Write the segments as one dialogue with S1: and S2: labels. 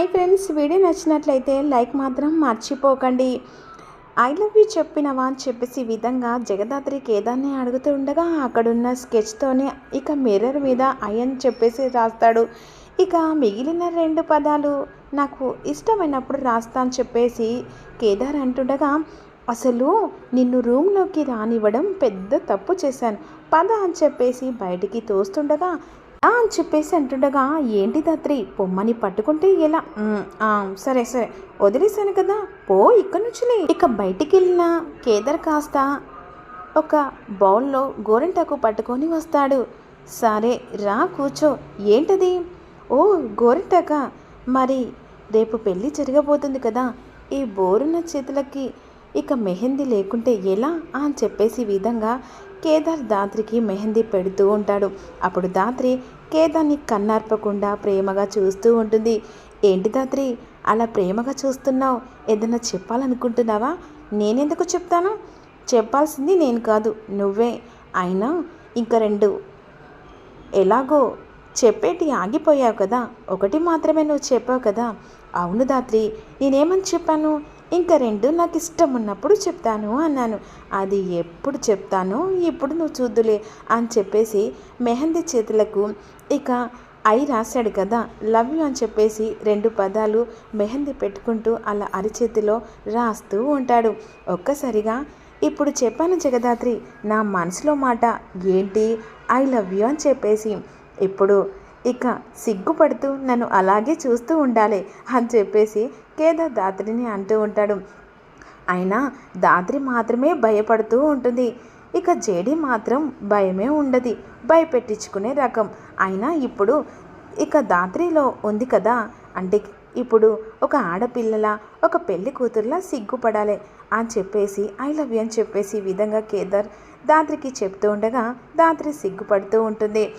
S1: High friends video నచ్చినట్లయితే like మాత్రం మర్చిపోకండి. ఐ లవ్ యూ చెప్పినవా అని చెప్పేసి విధంగా జగదాత్రి కేదార్ని అడుగుతూ ఉండగా అక్కడున్న స్కెచ్తోనే ఇక మిర్రర్ మీద ఐ అని చెప్పేసి రాస్తాడు. ఇక మిగిలిన రెండు పదాలు నాకు ఇష్టమైనప్పుడు రాస్తా అని చెప్పేసి కేదార్ అంటుండగా అసలు నిన్ను రూమ్లోకి రానివ్వడం పెద్ద తప్పు చేశాను. పద అని చెప్పేసి బయటికి తోస్తుండగా అని చెప్పేసి అంటుండగా ఏంటి దాత్రి పొమ్మని పట్టుకుంటే ఎలా? సరే సరే వదిలేశాను కదా పో ఇక్కడి నుంచి ఇక బయటికి వెళ్ళిన కేదార్ కాస్త ఒక బౌల్లో గోరింటాకు పట్టుకొని వస్తాడు. సరే రా కూర్చో ఏంటది? ఓ గోరింటాక? మరి రేపు పెళ్ళి జరగబోతుంది కదా ఈ బోరున్న చేతులకి ఇక మెహందీ లేకుంటే ఎలా? అని చెప్పేసి విధంగా కేదార్ దాత్రికి మెహందీ పెడుతూ ఉంటాడు. అప్పుడు దాత్రి కేదార్ని కన్నార్పకుండా ప్రేమగా చూస్తూ ఉంటుంది. ఏంటి దాత్రి అలా ప్రేమగా చూస్తున్నావు? ఏదైనా చెప్పాలనుకుంటున్నావా? నేనెందుకు చెప్తాను? చెప్పాల్సింది నేను కాదు నువ్వే. అయినా ఇంకా రెండు. ఎలాగో చెప్పేటి ఆగిపోయావు కదా ఒకటి మాత్రమే నువ్వు చెప్పావు కదా. అవును దాత్రి నేనేమని చెప్పాను? ఇంకా రెండు నాకు ఇష్టం ఉన్నప్పుడు చెప్తాను అన్నాను. అది ఎప్పుడు చెప్తానో ఇప్పుడు నువ్వు చూద్దులే అని చెప్పేసి మెహందీ చేతులకు ఇక ఐ రాశాడు కదా లవ్ యూ అని చెప్పేసి రెండు పదాలు మెహందీ పెట్టుకుంటూ అలా అరిచేతిలో రాస్తూ ఉంటాడు. ఒక్కసారిగా ఇప్పుడు చెప్పాను జగదాత్రి నా మనసులో మాట ఏంటి? ఐ లవ్ యూ అని చెప్పేసి ఇప్పుడు ఇక సిగ్గుపడుతూ నన్ను అలాగే చూస్తూ ఉండాలి అని చెప్పేసి కేదార్ దాత్రిని అంటూ ఉంటాడు. అయినా దాత్రి మాత్రమే భయపడుతూ ఉంటుంది. ఇక జేడి మాత్రం భయమే ఉండదు. భయపెట్టించుకునే రకం. అయినా ఇప్పుడు ఇక దాత్రిలో ఉంది కదా. అంటే ఇప్పుడు ఒక ఆడపిల్లల ఒక పెళ్ళి కూతురులా సిగ్గుపడాలి అని చెప్పేసి ఐ లవ్ యూ అని చెప్పేసి విధంగా కేదార్ దాత్రికి చెప్తూ ఉండగా దాత్రి సిగ్గుపడుతూ ఉంటుంది.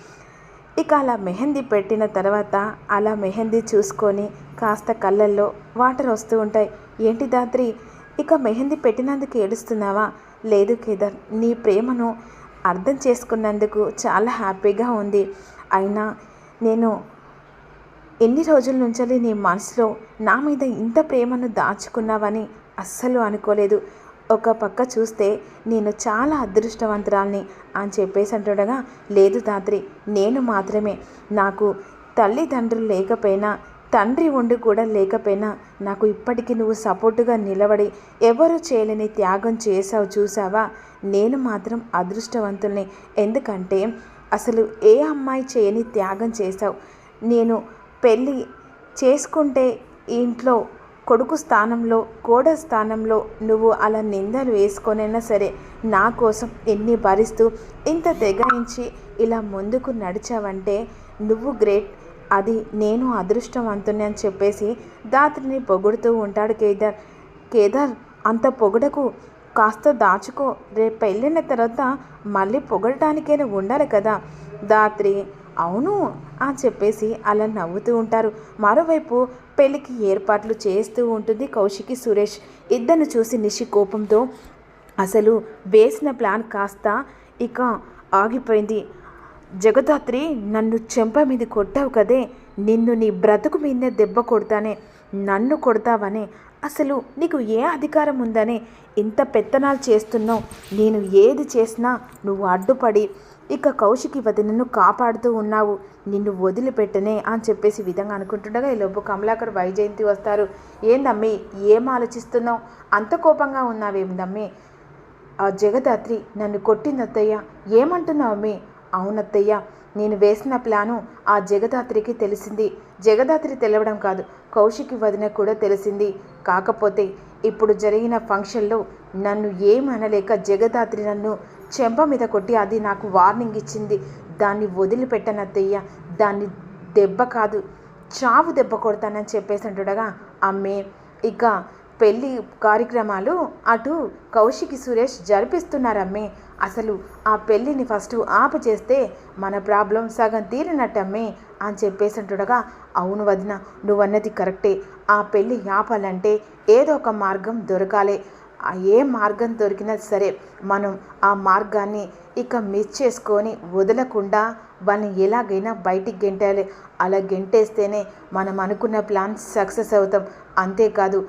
S1: ఇక అలా మెహందీ పెట్టిన తర్వాత అలా మెహందీ చూసుకొని కాస్త కళ్ళల్లో వాటర్ వస్తూ ఉంటాయి. ఏంటి దాత్రి ఇక మెహందీ పెట్టినందుకు ఏడుస్తున్నావా? లేదు కేదార్ నీ ప్రేమను అర్థం చేసుకున్నందుకు చాలా హ్యాపీగా ఉంది. అయినా నేను ఎన్ని రోజుల నుంచి నీ మనసులో నా మీద ఇంత ప్రేమను దాచుకున్నావని అస్సలు అనుకోలేదు. ఒక పక్క చూస్తే నేను చాలా అదృష్టవంతురాల్ని అని చెప్పేసి అంటుండగా లేదు తాత్రి నేను మాత్రమే. నాకు తల్లిదండ్రులు లేకపోయినా తండ్రి ఉండి కూడా లేకపోయినా నాకు ఇప్పటికీ నువ్వు సపోర్టుగా నిలబడి ఎవరు చేయలేని త్యాగం చేసావు చూసావా నేను మాత్రం అదృష్టవంతుల్ని. ఎందుకంటే అసలు ఏ అమ్మాయి చేయని త్యాగం చేసావు నేను పెళ్ళి చేసుకుంటే ఇంట్లో కొడుకు స్థానంలో కోడ స్థానంలో నువ్వు అలా నిందలు వేసుకొనైనా సరే నా కోసం ఎన్ని భరిస్తూ ఇంత తెగాయించి ఇలా ముందుకు నడిచావంటే నువ్వు గ్రేట్. అది నేను అదృష్టవంతుని అని చెప్పేసి దాత్రిని పొగుడుతూ ఉంటాడు కేదార్. కేదార్ అంత పొగడకు కాస్త దాచుకో. రేపు పెళ్ళిన తర్వాత మళ్ళీ పొగడటానికైనా ఉండాలి కదా. దాత్రి అవును అని చెప్పేసి అలా నవ్వుతూ ఉంటారు. మరోవైపు పెళ్ళికి ఏర్పాట్లు చేస్తూ ఉంటుంది కౌశికి సురేష్. ఇద్దరిని చూసి నిషి కోపంతో అసలు వేసిన ప్లాన్ కాస్త ఇక ఆగిపోయింది. జగదాత్రి నన్ను చెంప మీద కొట్టావు కదే. నిన్ను నీ బ్రతుకు మీదే దెబ్బ కొడతానే. నన్ను కొడతావనే. అసలు నీకు ఏ అధికారం ఉందనే. ఇంత పెత్తనాలు చేస్తున్నావు. నేను ఏది చేసినా నువ్వు అడ్డుపడి ఇక కౌశికి వదినను కాపాడుతూ ఉన్నావు. నిన్ను వదిలిపెట్టనే అని చెప్పేసి విధంగా అనుకుంటుండగా ఈ లోపు కమలాకర్ వైజయంతి వస్తారు. ఏందమ్మి ఏం ఆలోచిస్తున్నావు? అంత కోపంగా ఉన్నావేమిదమ్మి ఆ జగదాత్రి నన్ను కొట్టిందత్తయ్య. ఏమంటున్నావు అమ్మి? అవునత్తయ్య నేను వేసిన ప్లాను ఆ జగదాత్రికి తెలిసింది. జగదాత్రి తెలవడం కాదు కౌశికి వదిన కూడా తెలిసింది. కాకపోతే ఇప్పుడు జరిగిన ఫంక్షన్లో నన్ను ఏమనలేక జగదాత్రి నన్ను చెంప మీద కొట్టి అది నాకు వార్నింగ్ ఇచ్చింది. దాన్ని వదిలిపెట్టనత్తయ్య దాన్ని దెబ్బ కాదు చావు దెబ్బ కొడతానని చెప్పేసి అంటుండగా అమ్మే ఇక పెళ్ళి కార్యక్రమాలు అటు కౌశికి సురేష్ జరిపిస్తున్నారమ్మే. అసలు ఆ పెళ్ళిని ఫస్ట్ ఆపు చేస్తే మన ప్రాబ్లం సగం తీరినట్టమ్మే అని చెప్పేసి అంటుండగా అవును వదిన నువ్వన్నది కరెక్టే. ఆ పెళ్ళి ఆపాలంటే ఏదో ఒక మార్గం దొరకాలి. ఏ మార్గం దొరికినా సరే మనం ఆ మార్గాన్ని ఇక మిస్ చేసుకొని వదలకుండా వాళ్ళని ఎలాగైనా బయటికి గెంటాలి. అలా గెంటేస్తేనే మనం అనుకున్న ప్లాన్ సక్సెస్ అవుతాం. అంతేకాదు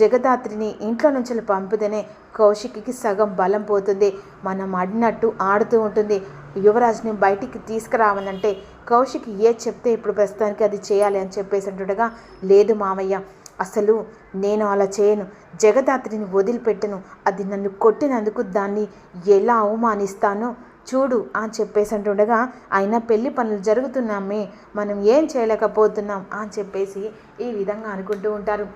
S1: జగదాత్రిని ఇంట్లో నుంచి పంపితేనే కౌశిక్కి సగం బలం పోతుంది. మనం అడినట్టు ఆడుతూ ఉంటుంది. యువరాజ్ని బయటికి తీసుకురావాలంటే కౌశిక్ ఏ చెప్తే ఇప్పుడు ప్రస్తుతానికి అది చేయాలి అని చెప్పేసి అంటుండగా లేదు మామయ్య అసలు నేను అలా చేయను. జగదాత్రిని వదిలిపెట్టను. అది నన్ను కొట్టినందుకు దాన్ని ఎలా అవమానిస్తానో చూడు అని చెప్పేసి అంటుండగా అయినా పెళ్ళి పనులు జరుగుతున్నామే. మనం ఏం చేయలేకపోతున్నాం అని చెప్పేసి ఈ విధంగా అనుకుంటూ ఉంటారు.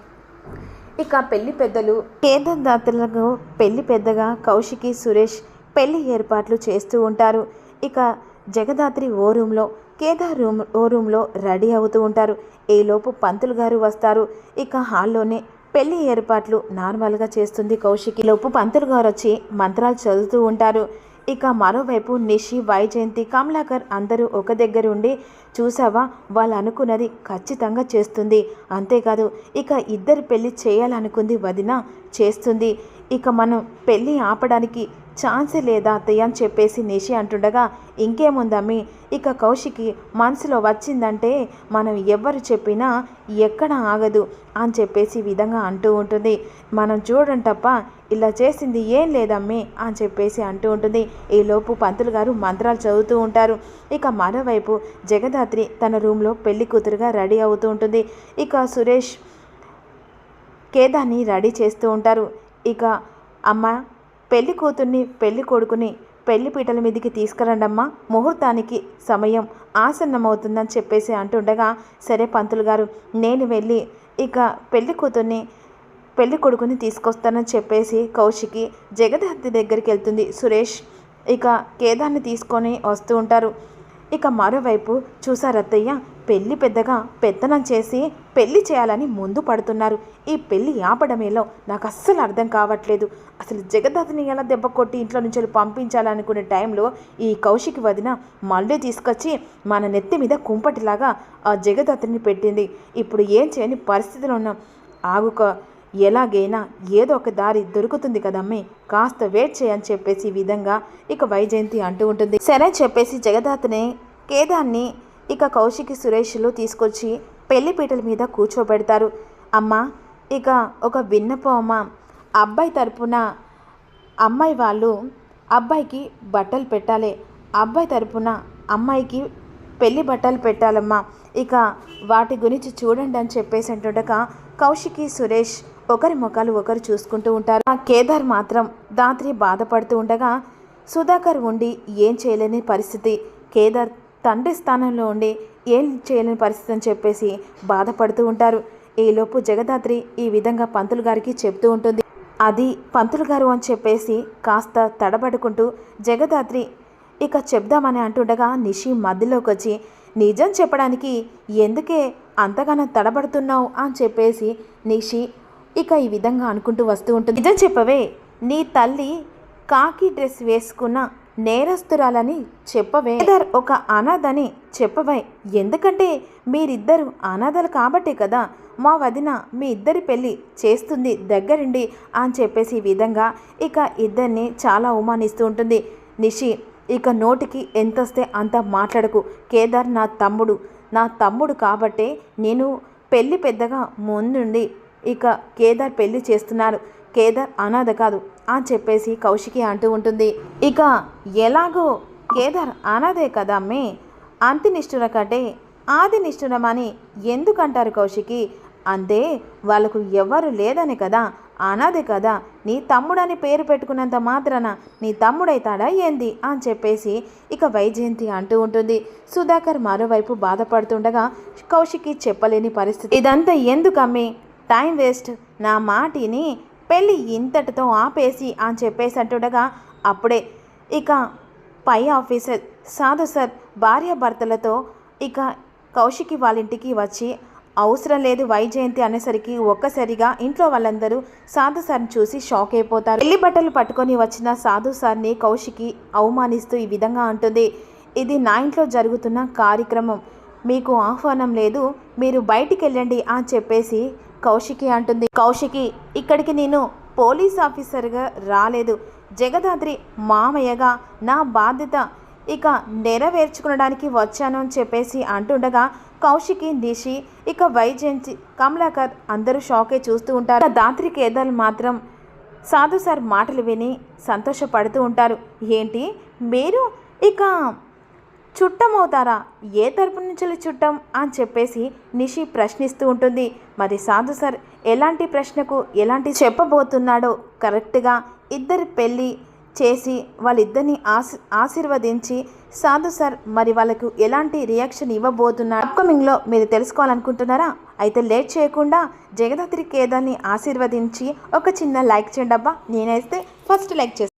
S1: ఇక పెళ్ళి పెద్దలు కేదార్దాతలకు పెళ్ళి పెద్దగా కౌశికి సురేష్ పెళ్ళి ఏర్పాట్లు చేస్తూ ఉంటారు. ఇక జగదాత్రి ఓ రూమ్లో కేదార్ రూమ్ ఓ రూమ్లో రెడీ అవుతూ ఉంటారు. ఈలోపు పంతులు గారు వస్తారు. ఇక హాల్లోనే పెళ్ళి ఏర్పాట్లు నార్మల్గా చేస్తుంది కౌశికి. లోపు పంతులు గారు వచ్చి మంత్రాలు చదువుతూ ఉంటారు. ఇక మరోవైపు నిషి వైజయంతి కమలాకర్ అందరూ ఒక దగ్గర ఉండి చూసావా వాళ్ళు అనుకున్నది ఖచ్చితంగా చేస్తుంది. అంతేకాదు ఇక ఇద్దరు పెళ్ళి చేయాలనుకుంది వదిన చేస్తుంది. ఇక మనం పెళ్ళి ఆపడానికి ఛాన్సే లేదా అత్తయ్య అని చెప్పేసి నిషి అంటుండగా ఇంకేముందమ్మి ఇక కౌశికి మనసులో వచ్చిందంటే మనం ఎవరు చెప్పినా ఎక్కడ ఆగదు అని చెప్పేసి విధంగా అంటూ ఉంటుంది. మనం చూడండి తప్ప ఇలా చేసింది ఏం లేదమ్మి అని చెప్పేసి అంటూ ఉంటుంది. ఈలోపు పంతులు గారు మంత్రాలు చదువుతూ ఉంటారు. ఇక మరోవైపు జగదాత్రి తన రూమ్లో పెళ్ళి కూతురుగా రెడీ అవుతూ ఉంటుంది. ఇక సురేష్ కేదాన్ని రెడీ చేస్తూ ఉంటారు. ఇక అమ్మ పెళ్ళి కూతుర్ని పెళ్ళి కొడుకుని పెళ్ళి పీటల మీదకి తీసుకురండమ్మా. ముహూర్తానికి సమయం ఆసన్నమవుతుందని చెప్పేసి అంటుండగా సరే పంతులు గారు నేను వెళ్ళి ఇక పెళ్ళి కూతుర్ని పెళ్ళి కొడుకుని తీసుకొస్తానని చెప్పేసి కౌశికి జగదాత్రి దగ్గరికి వెళ్తుంది. సురేష్ ఇక కేదాన్ని తీసుకొని వస్తూ ఉంటారు. ఇక మరోవైపు చూసారత్తయ్య పెళ్ళి పెద్దగా పెత్తనం చేసి పెళ్ళి చేయాలని ముందు పడుతున్నారు. ఈ పెళ్ళి ఆపడమేలో నాకు అస్సలు అర్థం కావట్లేదు. అసలు జగదాథని ఎలా దెబ్బ కొట్టి ఇంట్లో నుంచి వెళ్ళి పంపించాలనుకునే టైంలో ఈ కౌశికి వదిన మళ్ళీ తీసుకొచ్చి మన నెత్తి మీద కుంపటిలాగా ఆ జగదాథని పెట్టింది. ఇప్పుడు ఏం చేయని పరిస్థితిలో ఉన్నాం ఆగుక. ఎలాగైనా ఏదో ఒక దారి దొరుకుతుంది కదమ్మి. కాస్త వెయిట్ చేయని చెప్పేసి ఈ విధంగా ఇక వైజయంతి అంటూ ఉంటుంది. సరే చెప్పేసి జగదాత్ని కేదాన్ని ఇక కౌశికి సురేష్లు తీసుకొచ్చి పెళ్ళిపీటల మీద కూర్చోబెడతారు. అమ్మా ఇక ఒక విన్నపం అమ్మ. అబ్బాయి తరపున అమ్మాయి వాళ్ళు అబ్బాయికి బట్టలు పెట్టాలి. అబ్బాయి తరపున అమ్మాయికి పెళ్ళి బట్టలు పెట్టాలమ్మా. ఇక వాటి గురించి చూడండి అని చెప్పేసి అంటుండగా కౌశికి సురేష్ ఒకరి ముఖాలు ఒకరు చూసుకుంటూ ఉంటారు. ఆ కేదార్ మాత్రం దాత్రి బాధపడుతూ ఉండగా సుధాకర్ ఉండి ఏం చేయలేని పరిస్థితి. కేదార్ తండ్రి స్థానంలో ఉండి ఏం చేయలేని పరిస్థితి అని చెప్పేసి బాధపడుతూ ఉంటారు. ఈలోపు జగదాత్రి ఈ విధంగా పంతులు గారికి చెప్తూ ఉంటుంది. అది పంతులు గారు అని చెప్పేసి కాస్త తడబడుకుంటూ జగదాత్రి ఇక చెప్దామని అంటుండగా నిషి మధ్యలోకి వచ్చి నిజం చెప్పడానికి ఎందుకే అంతగానో తడబడుతున్నావు? అని చెప్పేసి నిషి ఇక ఈ విధంగా అనుకుంటూ వస్తూ ఉంటుంది. నిజం చెప్పవే నీ తల్లి కాకి డ్రెస్ వేసుకున్న నేరస్తురాలని చెప్పవే. కేదార్ ఒక అనాథని చెప్పవే. ఎందుకంటే మీరిద్దరు అనాథలు కాబట్టే కదా మా వదిన మీ ఇద్దరి పెళ్ళి చేస్తుంది దగ్గరుండి అని చెప్పేసి ఈ విధంగా ఇక ఇద్దరిని చాలా అవమానిస్తూ ఉంటుంది. నిషి ఇక నోటికి ఎంతొస్తే అంత మాట్లాడకు. కేదార్ నా తమ్ముడు. నా తమ్ముడు కాబట్టే నేను పెళ్ళి పెద్దగా ముందుండి ఇక కేదార్ పెళ్ళి చేస్తున్నారు. కేదార్ అనాథ కాదు అని చెప్పేసి కౌశికి అంటూ ఉంటుంది. ఇక ఎలాగో కేదార్ అనాథే కదా అమ్మే? అంతి కంటే ఆది నిష్ఠురమని ఎందుకంటారు కౌశికి? అంతే వాళ్ళకు ఎవ్వరు లేదని కదా? అనాథే కదా? నీ తమ్ముడని పేరు పెట్టుకున్నంత మాత్రాన నీ తమ్ముడైతాడా ఏంది? అని చెప్పేసి ఇక వైజయంతి అంటూ ఉంటుంది. సుధాకర్ మరోవైపు బాధపడుతుండగా కౌశికి చెప్పలేని పరిస్థితి. ఇదంతా ఎందుకమ్మి? Time waste. నా మాటిని పెళ్ళి ఇంతటితో ఆపేసి అని చెప్పేసి అంటుండగా అప్పుడే ఇక పై ఆఫీసర్ సాధు సార్ భార్యాభర్తలతో ఇక కౌశికి వాళ్ళ ఇంటికి వచ్చి అవసరం లేదు వైజయంతి అనేసరికి ఒక్కసారిగా ఇంట్లో వాళ్ళందరూ సాధు సార్ని చూసి షాక్ అయిపోతారు. పెళ్ళి బట్టలు పట్టుకొని వచ్చిన సాధు సార్ని కౌశికి అవమానిస్తూ ఈ విధంగా అంటుంది. ఇది నా ఇంట్లో జరుగుతున్న కార్యక్రమం. మీకు ఆహ్వానం లేదు. మీరు బయటికి వెళ్ళండి అని చెప్పేసి కౌశికి అంటుంది. కౌశికి ఇక్కడికి నేను పోలీస్ ఆఫీసర్గా రాలేదు. జగదాద్రి మామయ్యగా నా బాధ్యత ఇక నెరవేర్చుకునడానికి వచ్చాను అని చెప్పేసి అంటుండగా కౌశికి నిషి ఇక వైజయంతి కమలాకర్ అందరూ షాకే చూస్తూ ఉంటారు. దాత్రి కేదార్ మాత్రం సాధు సార్ మాటలు విని సంతోషపడుతూ ఉంటారు. ఏంటి? మీరు ఇక చుట్టమవుతారా? ఏ తరపు నుంచి చుట్టం? అని చెప్పేసి నిషి ప్రశ్నిస్తూ ఉంటుంది. మరి సాధు సార్ ఎలాంటి ప్రశ్నకు ఎలాంటి చెప్పబోతున్నాడో కరెక్ట్గా ఇద్దరి పెళ్ళి చేసి వాళ్ళిద్దరిని ఆశీ ఆశీర్వదించి సాధు సార్ మరి వాళ్ళకు ఎలాంటి రియాక్షన్ ఇవ్వబోతున్నాడు అప్కమింగ్లో మీరు తెలుసుకోవాలనుకుంటున్నారా? అయితే లేట్ చేయకుండా జగదాత్రి కేదాన్ని ఆశీర్వదించి ఒక చిన్న లైక్ చేయండి అబ్బా. నేనైతే ఫస్ట్ లైక్ చేస్తాను